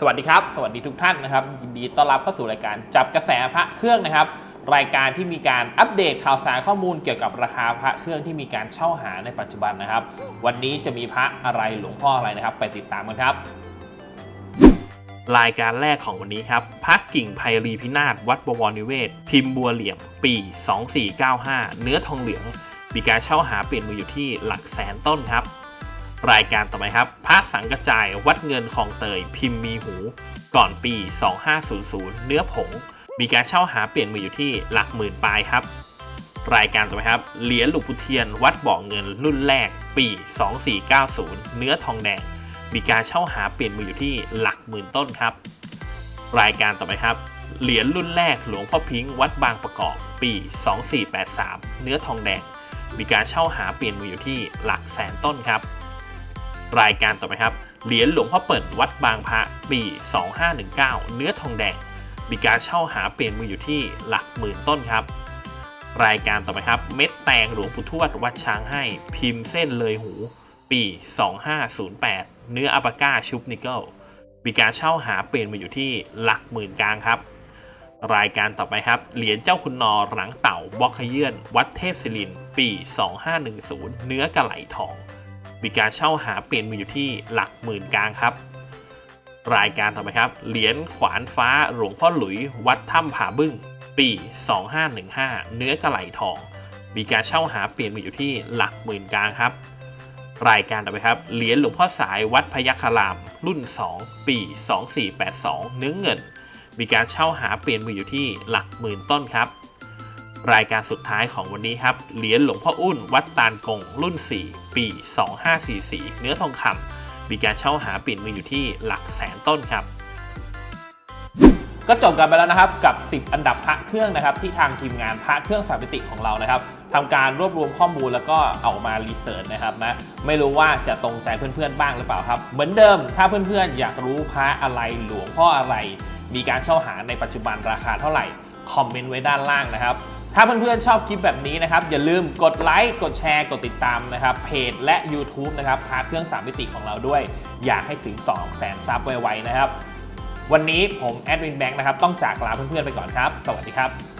สวัสดีครับ สวัสดีทุกท่านนะครับ ยินดีต้อนรับเข้าสู่รายการจับกระแสพระเครื่องนะครับ รายการที่มีการอัปเดตข่าวสารข้อมูลเกี่ยวกับราคาพระเครื่องที่มีการเช่าหาในปัจจุบันนะครับ วันนี้จะมีพระอะไรหลวงพ่ออะไรนะครับ ไปติดตามกันครับ รายการแรกของวันนี้ครับพักกิ่งไพรีพินาศวัดบวรนิเวศ พิมพ์บัวเหลี่ยม ปี 2495 เนื้อทองเหลือง มีการเช่าหาเปลี่ยนมืออยู่ที่หลักแสนต้นครับ รายการต่อไปครับพระสังกระจายวัดเงินคลองเตย พิมพ์มีหู ก่อนปี 2500 เนื้อผง มีการเช่าหาเปลี่ยนมืออยู่ที่หลักหมื่นปลายครับ รายการต่อไปครับ เหรียญหลวงปู่เทียนวัดบ่อเงินรุ่นแรกปี 2490 เนื้อทองแดง มีการเช่าหาเปลี่ยนมืออยู่ที่หลักหมื่นต้นครับ รายการต่อไปครับ เหรียญรุ่นแรกหลวงพ่อพิงค์วัดบางประกอบปี 2483 เนื้อทองแดง มีการเช่าหาเปลี่ยนมืออยู่ที่หลักแสนต้นครับ รายการต่อไปครับ เหรียญหลวงพ่อเปิ่นวัดบางพระปี 2519 เนื้อทองแดง มีการเช่าหาเปลี่ยนมืออยู่ที่หลักหมื่นต้นครับ รายการต่อไปครับ เม็ดแตงหลวงปู่ทวดวัดช้างให้พิมพ์เส้นเลยหู ปี 2508 เนื้ออัปาก้าชุบนิกเกิลมีการเช่าหาเปลี่ยนมาออยู่ที่หลักหมื่นกลางครับ รายการต่อไปครับเหรียญเจ้าคุณนอหลังเต่าบล็อกขยื่นวัดเทพศิรินปี 2510 เนื้อกระไหลทอง มีการเช่าหาเปลี่ยนมาอยู่ที่หลักหมื่นกลางครับ รายการต่อไปครับ เหรียญขวานฟ้าหลวงพ่อหลุย วัดถ้ำผาบึ้ง ปี 2515 เนื้อกระไหลทอง มีการเช่าหาเปลี่ยนมาอยู่ที่หลักหมื่นกลางครับ รายการต่อไปครับ เหรียญหลวงพ่อสายวัดพยัคฆราม รุ่น 2 ปี 2482 เนื้อเงิน มีการเช่าหาเปลี่ยนมืออยู่ที่หลักหมื่นต้นครับ รายการสุดท้ายของวันนี้ครับ เหรียญหลวงพ่ออุ้น วัดตาลกง รุ่น 4 ปี 2544 เนื้อทองคำ มีการเช่าหาปลี่ยนมืออยู่ที่หลักแสนต้นครับ ก็จบกันไปแล้วนะครับกับ 10 อันดับพระเครื่องนะครับที่ทางทีมงานพระเครื่องสามมิติของเรานะครับทำการรวบรวมข้อมูลแล้วก็เอามารีเสิร์ชนะครับนะไม่รู้ว่าจะตรงใจเพื่อนๆบ้างหรือเปล่าครับ เหมือนเดิมถ้าเพื่อนๆ อยากรู้พระอะไรหลวงพ่ออะไร มีการเช่าหาในปัจจุบันราคาเท่าไหร่คอมเมนต์ไว้ด้านล่างนะครับ ถ้าเพื่อนๆชอบคลิปแบบนี้นะครับ อย่าลืมกดไลค์กดแชร์กดติดตามนะครับ เพจและ YouTube นะครับพาเครื่องสามมิติของเราด้วย อยากให้ถึง 2 0 0 0 0 0ซับไวๆนะครับ วันนี้ผมแอดวินแบงค์นะครับ ต้องจากลาเพื่อนๆไปก่อนครับ สวัสดีครับ